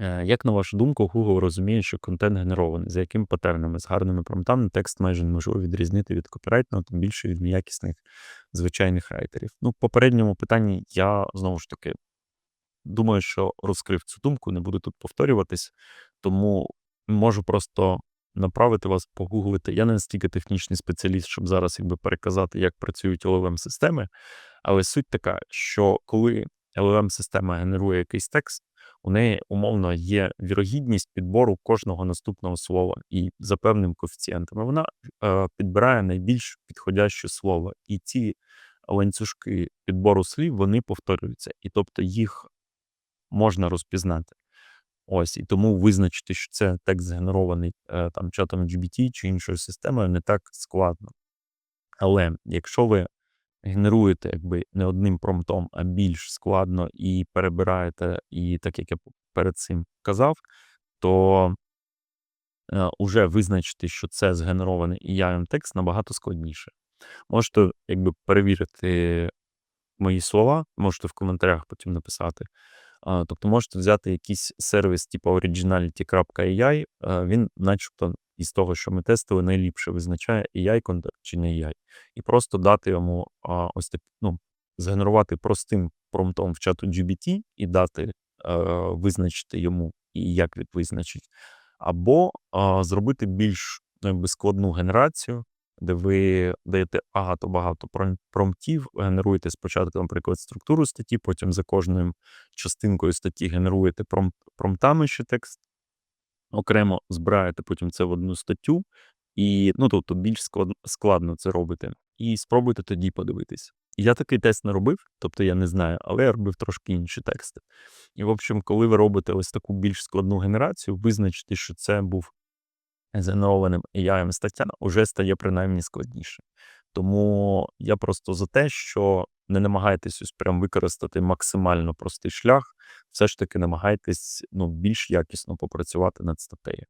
Е, Як на вашу думку, Google розуміє, що контент генерований, за якими патернами, з гарними промптами текст майже неможливо відрізнити від копірайтного, тим більше від неякісних звичайних райтерів. Ну, в попередньому питанні я знову ж таки думаю, що розкрив цю думку, не буду тут повторюватись, тому можу просто направити вас погуглити. Я не настільки технічний спеціаліст, щоб зараз якби переказати, як працюють LLM системи, але суть така, що коли LLM система генерує якийсь текст, у неї умовно є вірогідність підбору кожного наступного слова, і за певним коефіцієнтом вона е, підбирає найбільш підходяще слово. І ці ланцюжки підбору слів вони повторюються, і тобто їх можна розпізнати. Ось, і тому визначити, що це текст згенерований е, там чатом GBT чи іншою системою, не так складно. Але якщо ви генеруєте якби не одним промптом, а більш складно і перебираєте, і так як я перед цим казав, то е, уже визначити, що це згенерований AI текст набагато складніше. Можете якби перевірити мої слова, можете в коментарях потім написати. Тобто можете взяти якийсь сервіс, типу originality.ai, е, він, начебто, із того, що ми тестили, найліпше визначає AI контент чи не AI. І просто дати йому а, ось так, ну, згенерувати простим промптом в чату GBT і дати е, визначити йому, і як він визначить, або а, зробити більш ну, складну генерацію, де ви даєте багато-багато пром- промптів, генеруєте спочатку, наприклад, структуру статті, потім за кожною частинкою статті генеруєте пром- промптами ще текст, окремо збираєте потім це в одну статтю, і ну, тобто більш складно це робите. І спробуйте тоді подивитись. Я такий тест не робив, тобто я не знаю, але я робив трошки інші тексти. І, в общем, коли ви робите ось таку більш складну генерацію, визначити, що це був згенерованим AI стаття, вже стає принаймні складніше. Тому я просто за те, що не намагайтесь ось прям використати максимально простий шлях, все ж таки намагайтесь ну, більш якісно попрацювати над статтею.